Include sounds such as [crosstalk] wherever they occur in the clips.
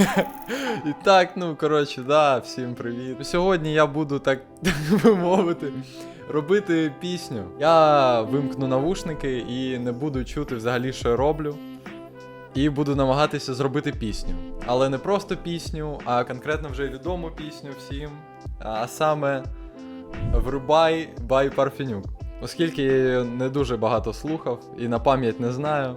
[laughs] І так, ну коротше, да, всім привіт. Сьогодні я буду так [laughs] би мовити. Робити пісню. Я вимкну навушники і не буду чути взагалі, що я роблю. І буду намагатися зробити пісню. Але не просто пісню, а конкретно вже відому пісню всім. А саме Врубай бай Парфенюк. Оскільки я її не дуже багато слухав і на пам'ять не знаю.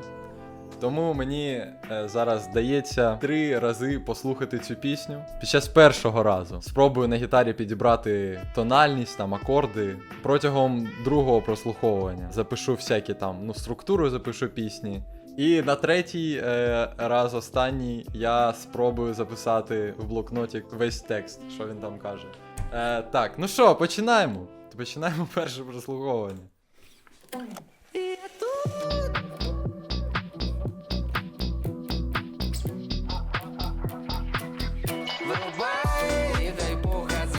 Тому мені е, зараз здається три рази послухати цю пісню. Під час першого разу спробую на гітарі підібрати тональність, там акорди. Протягом другого прослуховування запишу всякі там ну, структуру, запишу пісні. І на третій е, раз останній я спробую записати в блокноті весь текст, що він там каже. Е, так, ну що, починаємо. Починаємо [laughs] перше прослуховування.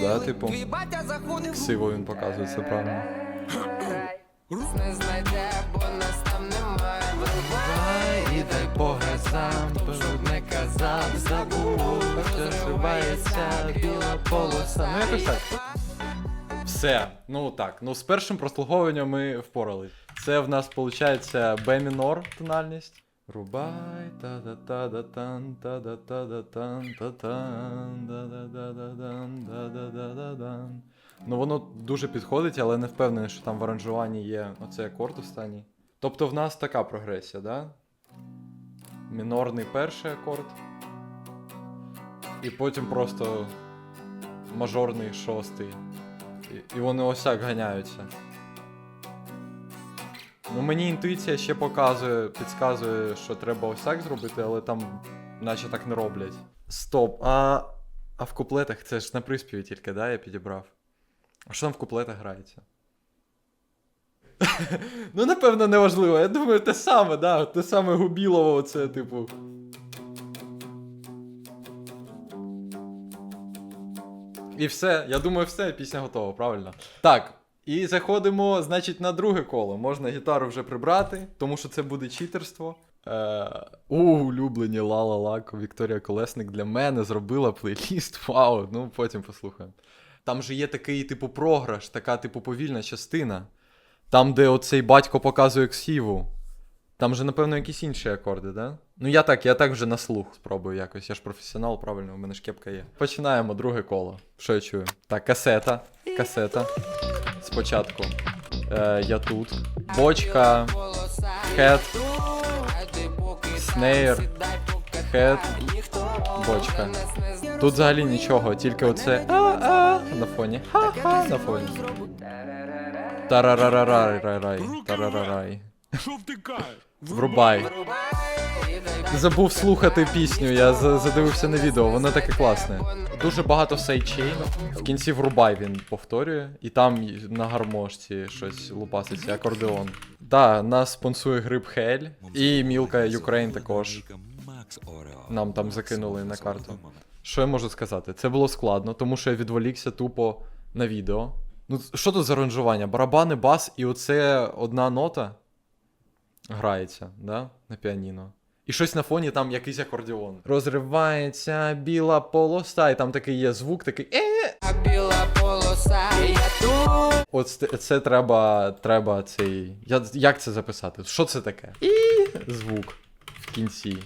Да, типу. Ксиво він показує, це правильно. не знайде, бо нас там немає. Вирубай, і дай Бог газам, щоб не казав, забув, розривається біла полоса. Ну, якось так. Все, ну так. Ну з першим прослуховуванням ми впорались. Це в нас виходить Б мінор тональність. Рубай та да та да тан та да та да тан та тан да да да да дан да да да да дан. Ну воно дуже підходить, але не впевнений, що там в аранжуванні є оцей акорд останній. Тобто в нас така прогресія, да? Мінорний перший акорд. І потім просто мажорний шостий. І, і вони ось так ганяються. Ну, мені інтуїція ще показує, підказує, що треба ось так зробити, але там наче так не роблять. Стоп. А, а в куплетах це ж на приспіві тільки, да, я підібрав. А що там в куплетах грається? [laughs] ну, напевно, неважливо. Я думаю, те саме, да. Те саме Губілово, це, типу. І все, я думаю, все, пісня готова, правильно. Так, і заходимо, значить, на друге коло. Можна гітару вже прибрати, тому що це буде читерство. Е, у, улюблені Ла-Ла-Ла, Вікторія Колесник для мене зробила плейліст. [laughs] Вау, ну потім послухаємо. Там же є такий, типу, програш, така, типу, повільна частина. Там, де оцей батько показує ксіву. Там же, напевно, якісь інші акорди, да? Ну я так, я так вже на слух спробую якось. Я ж професіонал, правильно, у мене ж кепка є. Починаємо друге коло. Що я чую? Так, касета. Касета. Спочатку. Е, я тут. Бочка. Хет. Снейр. Хет. Бочка. Тут взагалі нічого, тільки оце а-а на фоні. Ха-ха на фоні. Тарарарарай, тарарарай. Що втикаєш? Врубай. Забув слухати пісню, я за- задивився на відео, воно таке класне. Дуже багато сайдчейну. В кінці врубай він повторює, і там на гармошці щось лупаситься, акордеон. Да, нас спонсує гриб Хель і Мілка Юкрейн також. Нам там закинули на карту. Що я можу сказати? Це було складно, тому що я відволікся тупо на відео. Ну, що тут за аранжування? Барабани, бас, і оце одна нота грається, да? На піаніно. І щось на фоні там якийсь акордіон. Розривається біла полоса, і там такий є звук, такий е. Біла полоса, я тут. От це, це треба, треба цей. Я, як це записати? Що це таке? І звук в кінці.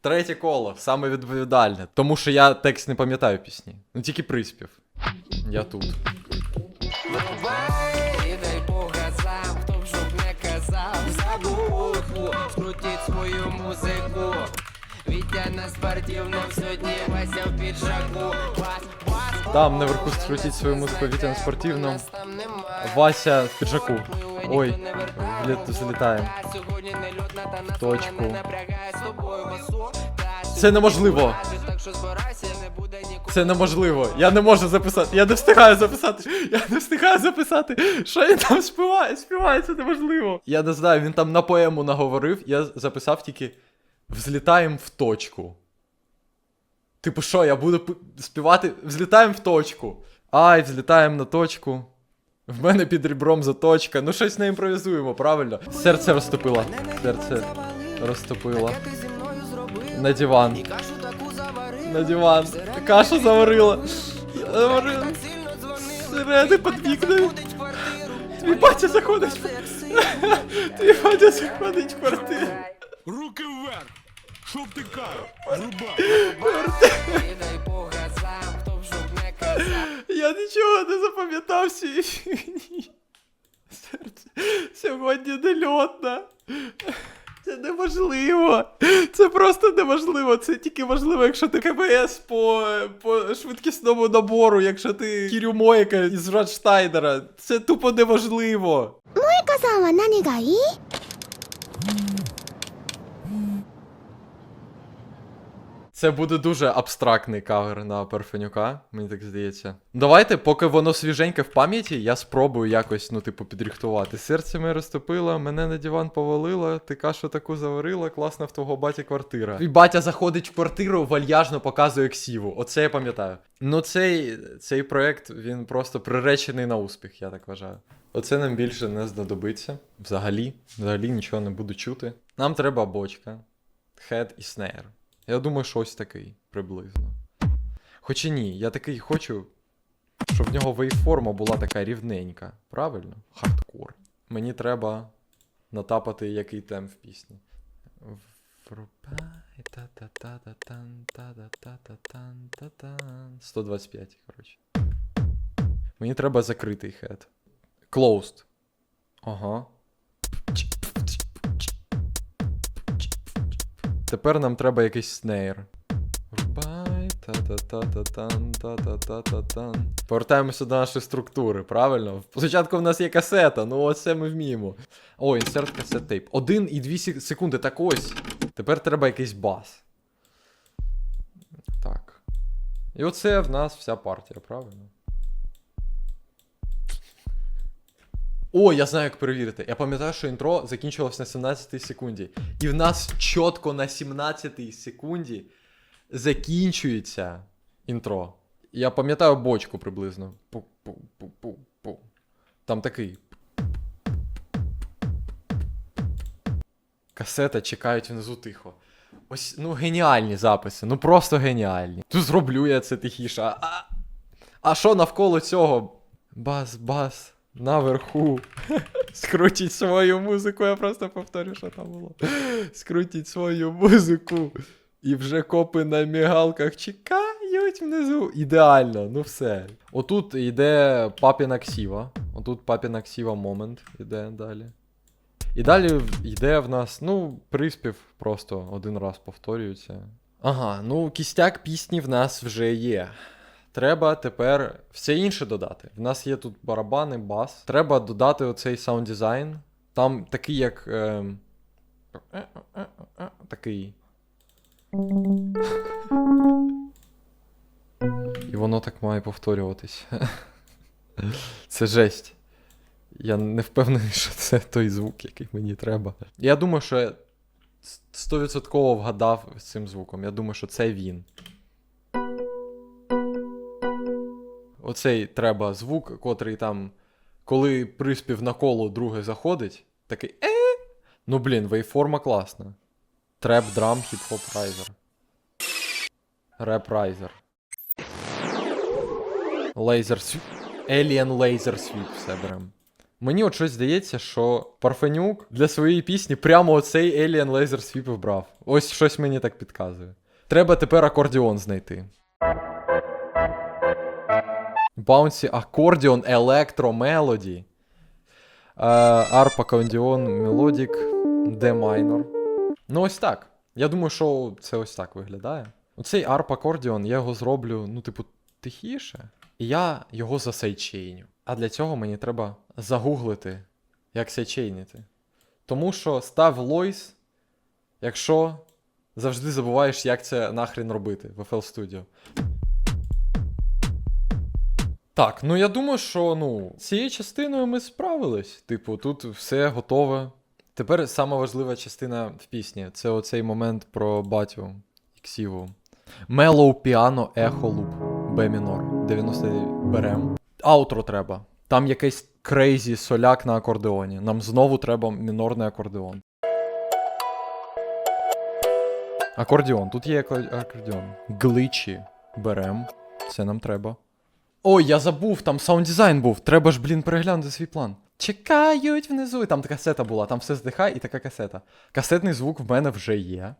Третє коло, саме відповідальне. Тому що я текст не пам'ятаю пісні. Ну тільки приспів. Я тут. Скрутіть свою музику. Вітя на спортивному сьогодні Вася в піджаку. Бас, бас, Там наверху скрутіть свою музику Вітя на спортивному. Вася в піджаку. Ой, залітаємо. На Точку. Це неможливо. Це неможливо. Я не можу записати. Я не встигаю записати. Я не встигаю записати. Що він там співає? Співає, це неможливо. Я не знаю, він там на поему наговорив, я записав тільки взлітаємо в точку. Типу, що, я буду співати взлітаємо в точку. Ай, взлітаємо на точку. В мене під ребром заточка. Ну щось не імпровізуємо, правильно? Серце розтопило. Серце розтопило. На диван. На диван. Кашу заварила. Заварила. Сирени під вікнами. Твій батя заходить. Твій батя заходить в квартиру. Руки вверх! Щоб ти казав. Я нічого не запам'ятав фігні. Серце сьогодні нельотна. Це неможливо. Це просто неможливо. Це тільки важливо, якщо ти КБС по по швидкісному набору, якщо ти Кірю Моєка із Радштайнера. Це тупо неможливо. Моєка-сан, ва нані? Це буде дуже абстрактний кавер на Парфенюка, мені так здається. Давайте, поки воно свіженьке в пам'яті, я спробую якось, ну, типу, підрихтувати. Серце моє розтопило, мене на диван повалило, ти кашу таку заварила, класна в твого баті квартира. Твій батя заходить в квартиру, вальяжно показує ксіву. Оце я пам'ятаю. Ну, цей, цей проект, він просто приречений на успіх, я так вважаю. Оце нам більше не знадобиться. Взагалі, взагалі нічого не буду чути. Нам треба бочка, хед і снейр. Я думаю, що ось такий приблизно. Хоча ні, я такий хочу, щоб в нього вейформа була така рівненька. Правильно? Хардкор. Мені треба натапати який темп в пісні. Врубай та-та-та-та-тан, та-та-та-та-тан, та-тан. 125, коротше. Мені треба закритий хед. Closed. Ага. Тепер нам треба якийсь снейр. Повертаємося до нашої структури, правильно? Спочатку в нас є касета, ну оце ми вміємо. О, інсерт касет тейп. Один і дві сек- секунди, так ось. Тепер треба якийсь бас. Так. І оце в нас вся партія, правильно? О, я знаю, як перевірити. Я пам'ятаю, що інтро закінчилось на 17 секунді. І в нас чітко на 17 секунді закінчується інтро. Я пам'ятаю бочку приблизно. Пу-пу-пу-пу-пу. Там такий. Касета чекають внизу тихо. Ось, ну, геніальні записи, ну просто геніальні. Тут зроблю я це тихіше. А що навколо цього? Бас, бас, наверху. Скрутіть свою музику, я просто повторю, що там було. Скрутіть свою музику. І вже копи на мігалках чекають внизу. Ідеально, ну все. Отут йде папіна ксіва. Отут папіна ксіва момент іде далі. І далі йде в нас, ну, приспів просто один раз повторюється. Ага, ну кістяк пісні в нас вже є. Треба тепер все інше додати. В нас є тут барабани, бас. Треба додати оцей саунд дизайн. Там такий, як. ем, Такий. І воно так має повторюватись. [laughs] Це жесть. Я не впевнений, що це той звук, який мені треба. Я думаю, що я 100% вгадав з цим звуком. Я думаю, що це він. Оцей треба звук, котрий там, коли приспів на коло друге заходить, такий е. Ну блін, вейформа класна. Треп, драм, хіп-хоп, райзер. Реп райзер. Лейзер свіп. Laser Sweep все берем. Мені от щось здається, що Парфенюк для своєї пісні прямо оцей Alien Laser Sweep вбрав. Ось щось мені так підказує. Треба тепер акордіон знайти. Bouncy акордіон електро мелоді. Арп акордіон мелодік Д майнор. Ну ось так. Я думаю, що це ось так виглядає. Оцей арп акордіон, я його зроблю, ну, типу, тихіше. І я його засейчейню. А для цього мені треба загуглити, як сейчейнити. Тому що став лойс, якщо завжди забуваєш, як це нахрен робити в FL Studio. Так, ну я думаю, що ну, цією частиною ми справились. Типу, тут все готове. Тепер сама важлива частина в пісні це оцей момент про батю ксіву. Mellow Piano Echo Loop Б мінор. 99 берем. Аутро треба. Там якийсь крейзі соляк на акордеоні. Нам знову треба мінорний акордеон. Акордеон, тут є ако- акордеон. Гличі берем. Це нам треба. Ой, я забув, там саунд дизайн був. Треба ж, блін, переглянути свій план. Чекають внизу. І там така касета була, там все здихає і така касета. Касетний звук в мене вже є.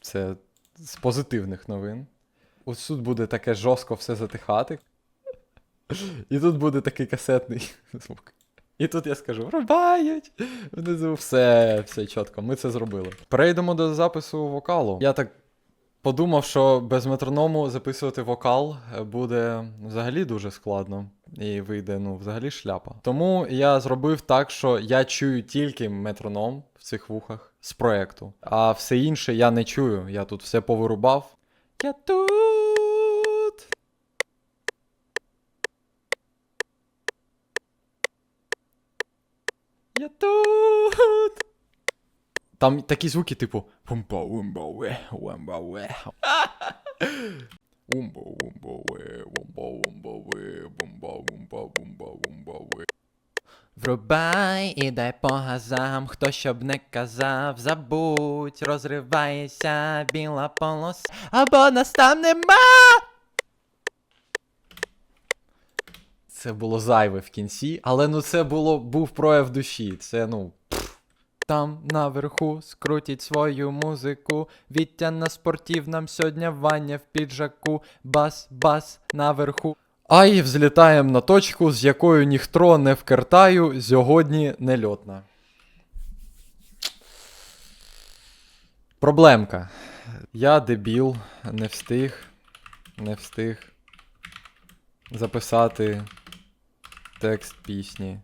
Це з позитивних новин. Ось тут буде таке жорстко все затихати. І тут буде такий касетний [laughs] звук. І тут я скажу: рубають! Внизу все, все чітко, ми це зробили. Перейдемо до запису вокалу. Я так подумав, що без метроному записувати вокал е, буде взагалі дуже складно. І вийде, ну, взагалі шляпа. Тому я зробив так, що я чую тільки метроном в цих вухах з проекту. А все інше я не чую. Я тут все повирубав. Я тут. Я тут. Там такі звуки, типу умба умба ве умба ве [laughs] умба умба ве умба умба ве умба умба умба умба ве Врубай і дай по газам, хто щоб не казав, забудь, розривається біла полос, або нас там нема. Це було зайве в кінці, але ну це було був прояв душі. Це ну. Там наверху скрутіть свою музику. Віття на спортивном сьогодні Ваня в піджаку. Бас, бас наверху. Ай, взлітаємо на точку, з якою ніхто не вкертаю, сьогодні нельотна. Проблемка. Я дебіл, не встиг, не встиг записати текст пісні.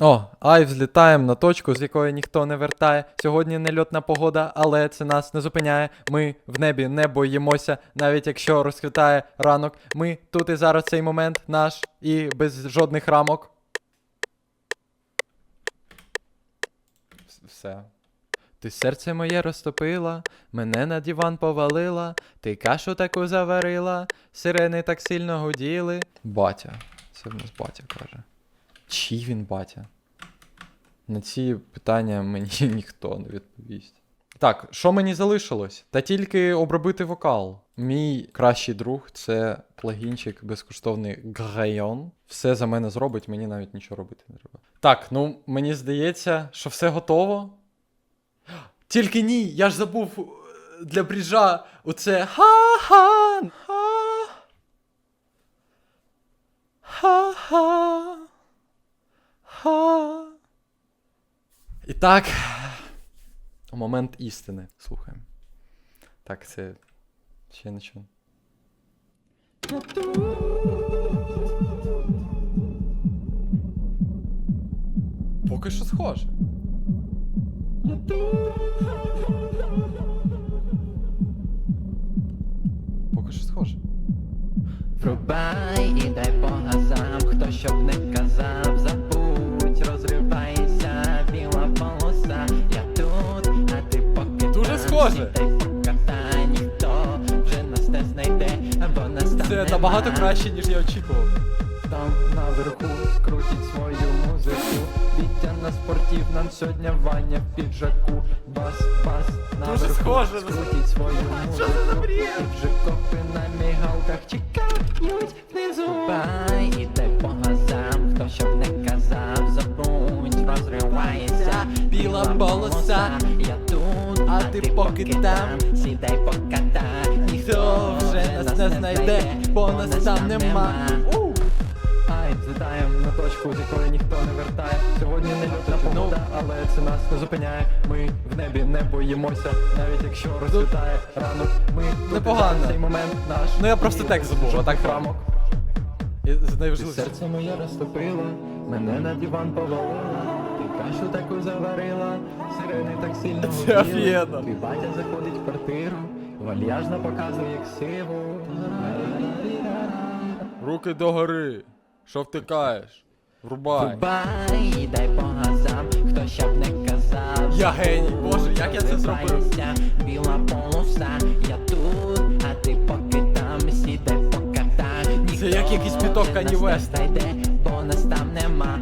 О, ай, взлітаємо на точку, з якої ніхто не вертає. Сьогодні нельотна погода, але це нас не зупиняє. Ми в небі не боїмося, навіть якщо розквітає ранок. Ми тут і зараз цей момент наш і без жодних рамок. Все. Ти серце моє розтопила, мене на диван повалила, ти кашу таку заварила, сирени так сильно гуділи. Батя. Це в нас батя каже. Чий він батя? На ці питання мені [laughs] ніхто не відповість. Так, що мені залишилось? Та тільки обробити вокал. Мій кращий друг це плагінчик безкоштовний Грайон. Все за мене зробить, мені навіть нічого робити не треба. Так, ну мені здається, що все готово. [gasps] Тільки ні, я ж забув е, для бріжа оце ха-ха. ха. Ха-ха. І так. Момент істини. Слухаємо. Так, це ще нічого. Поки що схоже. Поки що схоже. Врубай і дай по газам, хто щоб не казав, схоже. ніхто вже нас не знайде, або нас там Це набагато краще, ніж я очікував. Там наверху скрутіть свою музику. Віття на спортивном сьогодні Ваня в піджаку. Бас, бас, наверху схоже скрутіть свою музику. Піджакови на мігалках чекають внизу. Бай, іде по газам, хто щоб не казав, забудь, розривається біла полоса. Я ти поки там, сідай покатай, ніхто вже нас не знайде, бо нас там нема. Ай, злітаємо на точку, з якої ніхто не вертає. Сьогодні не льотна погода, але це нас не зупиняє. Ми в небі не боїмося, навіть якщо розцвітає ранок. Ми Непогано. цей момент наш. Ну, я просто текст забув, а так рамок. І серце моє розтопила, мене на диван повалила. Кашу таку заварила, сирени так сильно Це офігенно. Твій батя заходить в квартиру, вальяжно показує як сиву. Руки догори. Що втикаєш? Врубай. Врубай, дай по газам, хто щоб не казав. Я геній, боже, як я це зробив? Біла полоса, я тут, а ти поки там сідай покатай. Це як якийсь біток Кані Вест. Бо нас там нема.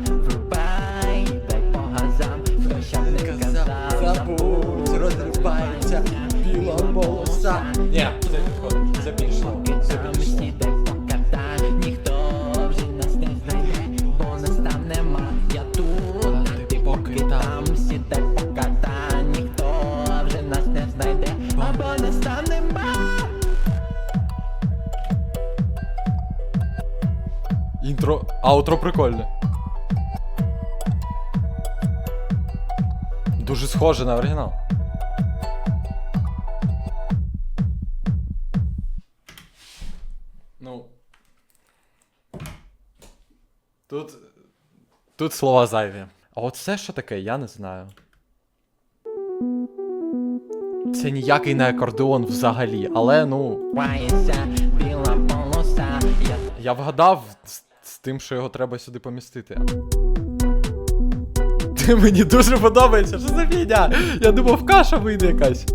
Аутро прикольне. Дуже схоже на оригінал. Ну. Тут. Тут слова зайві. А от це що таке, я не знаю. Це ніякий не акордеон взагалі, але ну. Я вгадав з, тим, що його треба сюди помістити. Ти мені дуже подобається, що за фігня? Я думав, каша вийде якась.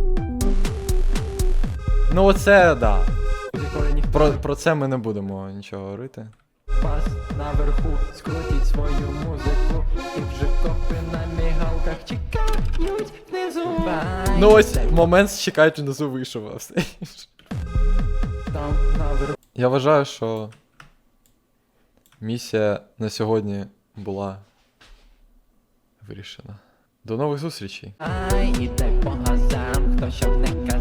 Ну, оце, да. Про, про це ми не будемо нічого говорити. Бас наверху, скрутіть свою музику, і вже копи на мігалках чекають внизу. Ну ось момент з чекають внизу вийшов, все. Там наверху. Я вважаю, що місія на сьогодні була вирішена. До нових зустрічей. Ай, і дай по газам, хто щоб не казав.